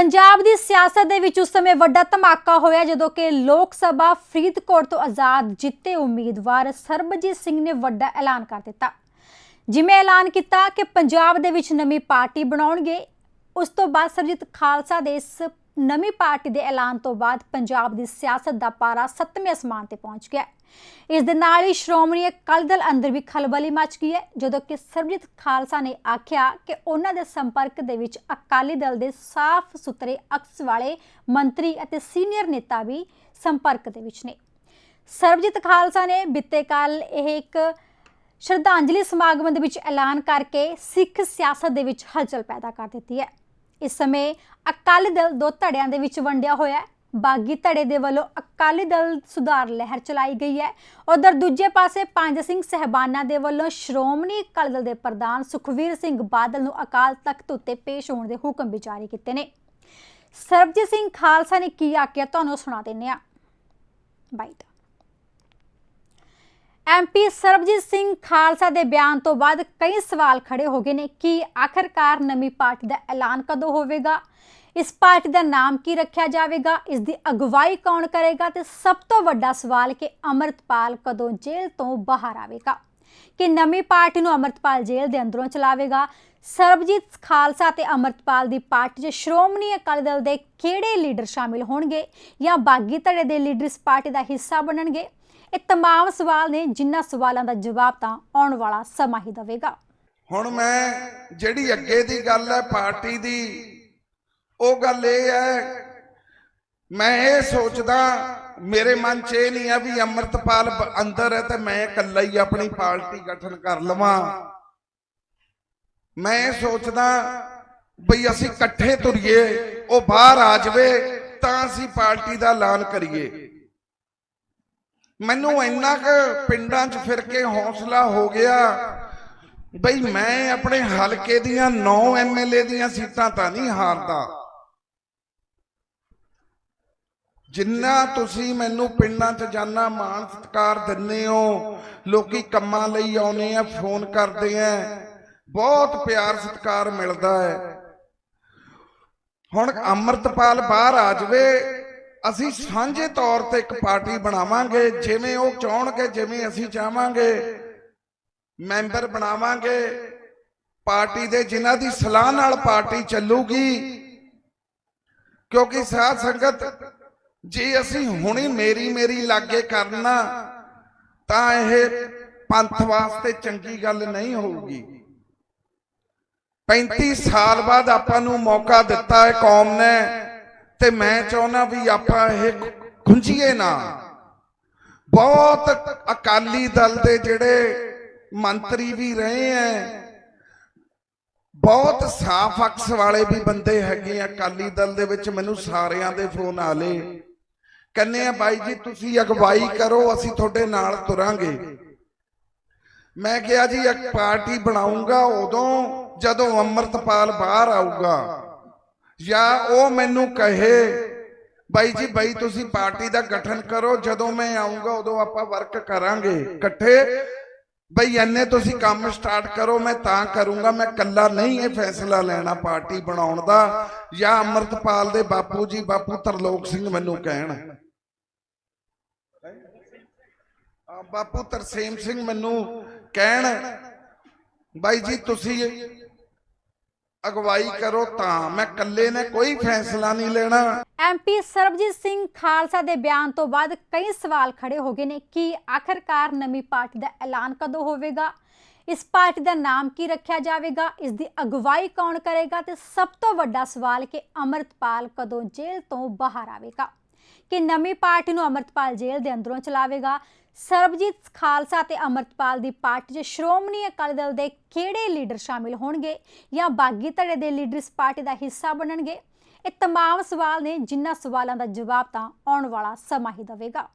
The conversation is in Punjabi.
ਪੰਜਾਬ ਦੀ ਸਿਆਸਤ ਦੇ ਵਿੱਚ ਉਸ ਸਮੇਂ ਵੱਡਾ ਧਮਾਕਾ ਹੋਇਆ ਜਦੋਂ ਕਿ ਲੋਕ ਸਭਾ ਫਰੀਦਕੋਟ ਤੋਂ ਆਜ਼ਾਦ ਜਿੱਤੇ ਉਮੀਦਵਾਰ ਸਰਬਜੀਤ ਸਿੰਘ ਨੇ ਵੱਡਾ ਐਲਾਨ ਕਰ ਦਿੱਤਾ। ਜਿਵੇਂ ਐਲਾਨ ਕੀਤਾ ਕਿ ਪੰਜਾਬ ਦੇ ਵਿੱਚ ਨਵੀਂ ਪਾਰਟੀ ਬਣਾਉਣਗੇ, ਉਸ ਤੋਂ ਬਾਅਦ ਸਰਜੀਤ ਖਾਲਸਾ ਦੇ ਇਸ ਨਵੀਂ ਪਾਰਟੀ ਦੇ ਐਲਾਨ ਤੋਂ ਬਾਅਦ ਪੰਜਾਬ ਦੀ ਸਿਆਸਤ ਦਾ ਪਾਰਾ ਸੱਤਵੇਂ ਅਸਮਾਨ ਤੇ ਪਹੁੰਚ ਗਿਆ ਇਸ ਦੇ ਨਾਲ ਹੀ ਸ਼੍ਰੋਮਣੀ ਅਕਾਲੀ ਦਲ ਅੰਦਰ ਵੀ ਖਲਬਲੀ ਮਚ ਗਈ ਹੈ, ਜਦੋਂ ਕਿ ਸਰਬਜੀਤ ਖਾਲਸਾ ਨੇ ਆਖਿਆ ਕਿ ਉਹਨਾਂ ਦੇ ਸੰਪਰਕ ਦੇ ਵਿੱਚ ਅਕਾਲੀ ਦਲ ਦੇ ਸਾਫ਼ ਸੁਥਰੇ ਅਕਸ ਵਾਲੇ ਮੰਤਰੀ ਅਤੇ ਸੀਨੀਅਰ ਨੇਤਾ ਵੀ ਸੰਪਰਕ ਦੇ ਵਿੱਚ ਨੇ। ਸਰਬਜੀਤ ਖਾਲਸਾ ਨੇ ਬਿੱਤੇ ਕੱਲ ਇਹ ਇੱਕ ਸ਼ਰਧਾਂਜਲੀ ਸਮਾਗਮ ਦੇ ਵਿੱਚ ਐਲਾਨ ਕਰਕੇ ਸਿੱਖ ਸਿਆਸਤ ਦੇ ਵਿੱਚ ਹਲਚਲ ਪੈਦਾ ਕਰ ਦਿੱਤੀ ਹੈ। ਇਸ ਸਮੇਂ ਅਕਾਲੀ ਦਲ ਦੋ ਧੜਿਆਂ ਦੇ ਵਿੱਚ ਵੰਡਿਆ ਹੋਇਆ ਹੈ। ਬਾਗੀ ਧੜੇ ਦੇ ਵੱਲੋਂ ਅਕਾਲੀ ਦਲ ਸੁਧਾਰ ਲਹਿਰ ਚਲਾਈ ਗਈ ਹੈ। ਉਧਰ ਦੂਜੇ ਪਾਸੇ ਪੰਜ ਸਿੰਘ ਸਹਿਬਾਨਾਂ ਦੇ ਵੱਲੋਂ ਸ਼੍ਰੋਮਣੀ ਅਕਾਲੀ ਦਲ ਦੇ ਪ੍ਰਧਾਨ ਸੁਖਵੀਰ ਸਿੰਘ ਬਾਦਲ ਨੂੰ ਅਕਾਲ ਤਖਤ ਉੱਤੇ ਪੇਸ਼ ਹੋਣ ਦੇ ਹੁਕਮ ਵੀ ਜਾਰੀ ਕੀਤੇ ਨੇ। ਸਰਬਜੀਤ ਸਿੰਘ ਖਾਲਸਾ ਨੇ ਕੀ ਆਖਿਆ, ਤੁਹਾਨੂੰ ਸੁਣਾ ਦਿੰਨੇ ਆ ਬਾਈਟ ਐਮਪੀ ਸਰਬਜੀਤ ਸਿੰਘ ਖਾਲਸਾ ਦੇ ਬਿਆਨ ਤੋਂ ਬਾਅਦ ਕਈ ਸਵਾਲ ਖੜੇ ਹੋ ਗਏ ਨੇ ਕਿ ਆਖਰਕਾਰ ਨਵੀਂ ਪਾਰਟੀ ਦਾ ਐਲਾਨ ਕਦੋਂ ਹੋਵੇਗਾ? ਇਸ ਪਾਰਟੀ ਦਾ ਨਾਮ ਕੀ ਰੱਖਿਆ ਜਾਵੇਗਾ? ਇਸ ਦੀ ਅਗਵਾਈ ਕੌਣ ਕਰੇਗਾ? ਤੇ ਸਭ ਤੋਂ ਵੱਡਾ ਸਵਾਲ ਕਿ ਅਮਰਤਪਾਲ ਕਦੋਂ ਜੇਲ੍ਹ ਤੋਂ ਬਾਹਰ ਆਵੇਗਾ? ਕਿ ਨਵੀਂ ਪਾਰਟੀ ਨੂੰ ਅਮਰਤਪਾਲ ਜੇਲ੍ਹ ਦੇ ਅੰਦਰੋਂ ਚਲਾਵੇਗਾ ਸਰਬਜੀਤ ਖਾਲਸਾ ਤੇ ਅਮਰਤਪਾਲ ਦੀ ਪਾਰਟੀ 'ਚ ਸ਼੍ਰੋਮਣੀ ਅਕਾਲੀ ਦਲ ਦੇ ਕਿਹੜੇ ਲੀਡਰ ਸ਼ਾਮਿਲ ਹੋਣਗੇ ਜਾਂ ਬਾਗੀ ਧੜੇ ਦੇ ਲੀਡਰ ਇਸ ਪਾਰਟੀ ਦਾ ਹਿੱਸਾ ਬਣਨਗੇ ਇਹ तमाम ਸਵਾਲ ਨੇ ਜਿਨ੍ਹਾਂ ਸਵਾਲਾਂ ਦਾ ਜਵਾਬ ਤਾਂ ਆਉਣ ਵਾਲਾ ਸਮਾਂ ਹੀ ਦੇਵੇਗਾ ਹੁਣ ਮੈਂ ਜਿਹੜੀ ਅੱਗੇ ਦੀ ਗੱਲ ਹੈ ਪਾਰਟੀ ਦੀ ਉਹ ਗੱਲ ਇਹ ਹੈ ਮੈਂ ਇਹ ਸੋਚਦਾ ਮੇਰੇ ਮਨ 'ਚ ਇਹ ਨਹੀਂ ਹੈ ਵੀ ਅੰਮ੍ਰਿਤਪਾਲ ਅੰਦਰ ਹੈ ਤੇ ਮੈਂ ਇਕੱਲਾ ਹੀ ਆਪਣੀ ਪਾਰਟੀ ਗਠਨ ਕਰ ਲਵਾਂ। ਮੈਂ ਸੋਚਦਾ ਬਈ ਅਸੀਂ ਇਕੱਠੇ ਤੁਰੀਏ, ਉਹ ਬਾਹਰ ਆ ਜਾਵੇ ਤਾਂ ਅਸੀਂ ਪਾਰਟੀ ਦਾ ਐਲਾਨ ਕਰੀਏ। ਮੈਨੂੰ ਇੰਨਾ ਕੁ ਪਿੰਡਾਂ 'ਚ ਫਿਰ ਕੇ ਹੌਸਲਾ ਹੋ ਗਿਆ ਬਈ ਮੈਂ ਆਪਣੇ ਹਲਕੇ ਦੀਆਂ 9 ਐਮਐਲਏ ਦੀਆਂ ਸੀਟਾਂ ਤਾਂ ਨਹੀਂ ਹਾਰਦਾ। ਜਿੰਨਾ ਤੁਸੀਂ ਮੈਨੂੰ ਪਿੰਡਾਂ 'ਚ ਜਾਣਾ ਮਾਣ ਸਤਿਕਾਰ ਦਿੰਦੇ ਹੋ, ਲੋਕੀ ਕੰਮਾਂ ਲਈ ਆਉਨੇ ਆ, ਫੋਨ ਕਰਦੇ ਆ, ਬਹੁਤ ਪਿਆਰ ਸਤਿਕਾਰ ਮਿਲਦਾ ਹੈ। ਹੁਣ ਅੰਮ੍ਰਿਤਪਾਲ ਬਾਹਰ ਆ ਜਾਵੇ, ਅਸੀਂ ਸਾਂਝੇ ਤੌਰ ਤੇ ਇੱਕ ਪਾਰਟੀ ਬਣਾਵਾਂਗੇ, ਜਿਵੇਂ ਉਹ ਚਾਹਣਗੇ, ਜਿਵੇਂ ਅਸੀਂ ਚਾਹਾਂਗੇ, ਮੈਂਬਰ ਬਣਾਵਾਂਗੇ, ਪਾਰਟੀ ਦੇ ਜਿਨ੍ਹਾਂ ਦੀ ਸਲਾਹ ਨਾਲ ਪਾਰਟੀ ਚੱਲੂਗੀ, ਕਿਉਂਕਿ ਸਾਧ ਸੰਗਤ ਜੇ ਅਸੀਂ ਹੁਣੇ ਮੇਰੀ ਮੇਰੀ ਲਾਗੇ ਕਰਨਾ, ਤਾਂ ਇਹ ਪੰਥ ਵਾਸਤੇ ਚੰਗੀ ਗੱਲ ਨਹੀਂ ਹੋਊਗੀ। 35 ਸਾਲ ਬਾਅਦ ਆਪਾਂ ਨੂੰ ਮੌਕਾ ਦਿੱਤਾ ਹੈ ਕੌਮ ਨੇ, ਤੇ ਮੈਂ ਚਾਹੁੰਦਾ ਵੀ ਆਪਾਂ ਇਹ ਖੁੰਝੀਏ ਨਾ। ਬਹੁਤ ਅਕਾਲੀ ਦਲ ਦੇ ਜਿਹੜੇ ਮੰਤਰੀ ਵੀ ਰਹੇ ਐ, ਬਹੁਤ ਸਾਫ਼ ਅਕਸ ਵਾਲੇ ਵੀ ਬੰਦੇ ਹੈਗੇ ਆ ਅਕਾਲੀ ਦਲ ਦੇ ਵਿੱਚ, ਮੈਨੂੰ ਸਾਰਿਆਂ ਦੇ ਫੋਨ ਆਲੇ ਕਹਿੰਦੇ ਆ ਬਾਈ ਜੀ, ਤੁਸੀਂ ਅਗਵਾਈ ਕਰੋ, ਅਸੀਂ ਤੁਹਾਡੇ ਨਾਲ ਤੁਰਾਂਗੇ। ਮੈਂ ਕਿਹਾ ਜੀ, ਇੱਕ ਪਾਰਟੀ ਬਣਾਉਂਗਾ ਉਦੋਂ ਜਦੋਂ ਅੰਮ੍ਰਿਤਪਾਲ ਬਾਹਰ ਆਊਗਾ। ਜਾਂ ਉਹ ਮੈਨੂੰ ਕਹੇ, ਬਾਈ ਜੀ, ਬਾਈ, ਤੁਸੀਂ ਪਾਰਟੀ ਦਾ ਗਠਨ ਕਰੋ, ਜਦੋਂ ਮੈਂ ਆਉਂਗਾ ਉਦੋਂ ਆਪਾਂ ਵਰਕ ਕਰਾਂਗੇ। ਇਕੱਠੇ ਬਈ ਐਨੇ ਤੁਸੀਂ ਕੰਮ ਸਟਾਰਟ ਕਰੋ, ਮੈਂ ਤਾਂ ਕਰੂੰਗਾ, ਮੈਂ ਕੱਲਾ ਨਹੀਂ ਇਹ ਫੈਸਲਾ ਲੈਣਾ ਪਾਰਟੀ ਬਣਾਉਣ ਦਾ, ਜਾਂ ਅੰਮ੍ਰਿਤਪਾਲ ਦੇ ਬਾਪੂ ਜੀ, ਬਾਪੂ ਤਰਲੋਕ ਸਿੰਘ ਮੈਨੂੰ ਕਹਿਣ। ਬਾਪੂ ਤਰਸੇਮ ਸਿੰਘ ਮੈਨੂੰ ਕਹਿਣ, ਬਾਈ ਜੀ, ਤੁਸੀਂ ਅਗਵਾਈ ਕਰੋ ਤਾਂ ਮੈਂ ਕੱਲੇ ਨੇ ਕੋਈ ਫੈਸਲਾ ਨਹੀਂ ਲੈਣਾ। ਐਮਪੀ ਸਰਬਜੀਤ ਸਿੰਘ ਖਾਲਸਾ ਦੇ ਬਿਆਨ ਤੋਂ ਬਾਅਦ ਕਈ ਸਵਾਲ ਖੜੇ ਹੋ ਗਏ ਨੇ ਕਿ ਆਖਰਕਾਰ ਨਵੀਂ ਪਾਰਟੀ ਦਾ ਐਲਾਨ ਕਦੋਂ ਹੋਵੇਗਾ? ਇਸ ਪਾਰਟੀ ਦਾ ਨਾਮ ਕੀ ਰੱਖਿਆ ਜਾਵੇਗਾ? ਇਸ ਦੀ ਅਗਵਾਈ ਕੌਣ ਕਰੇਗਾ? ਤੇ ਸਭ ਤੋਂ ਵੱਡਾ ਸਵਾਲ ਕਿ ਅਮਰਤਪਾਲ ਕਦੋਂ ਜੇਲ੍ਹ ਤੋਂ ਬਾਹਰ ਆਵੇਗਾ? ਕਿ ਨਵੀਂ ਪਾਰਟੀ ਨੂੰ ਅਮਰਤਪਾਲ ਜੇਲ੍ਹ ਦੇ ਅੰਦਰੋਂ ਚਲਾਵੇਗਾ? ਸਰਬਜੀਤ ਖਾਲਸਾ ਤੇ ਅਮਰਤਪਾਲ ਦੀ ਪਾਰਟੀ 'ਚ ਸ਼੍ਰੋਮਣੀ ਅਕਾਲੀ ਦਲ ਦੇ ਕਿਹੜੇ ਲੀਡਰ ਸ਼ਾਮਿਲ ਹੋਣਗੇ ਜਾਂ ਬਾਗੀ ਧੜੇ ਦੇ ਲੀਡਰ ਇਸ ਪਾਰਟੀ ਦਾ ਹਿੱਸਾ ਬਣਨਗੇ ਇਹ तमाम ਸਵਾਲ ਨੇ ਜਿਨ੍ਹਾਂ ਸਵਾਲਾਂ ਦਾ ਜਵਾਬ ਤਾਂ ਆਉਣ ਵਾਲਾ ਸਮਾਂ ਹੀ ਦੇਵੇਗਾ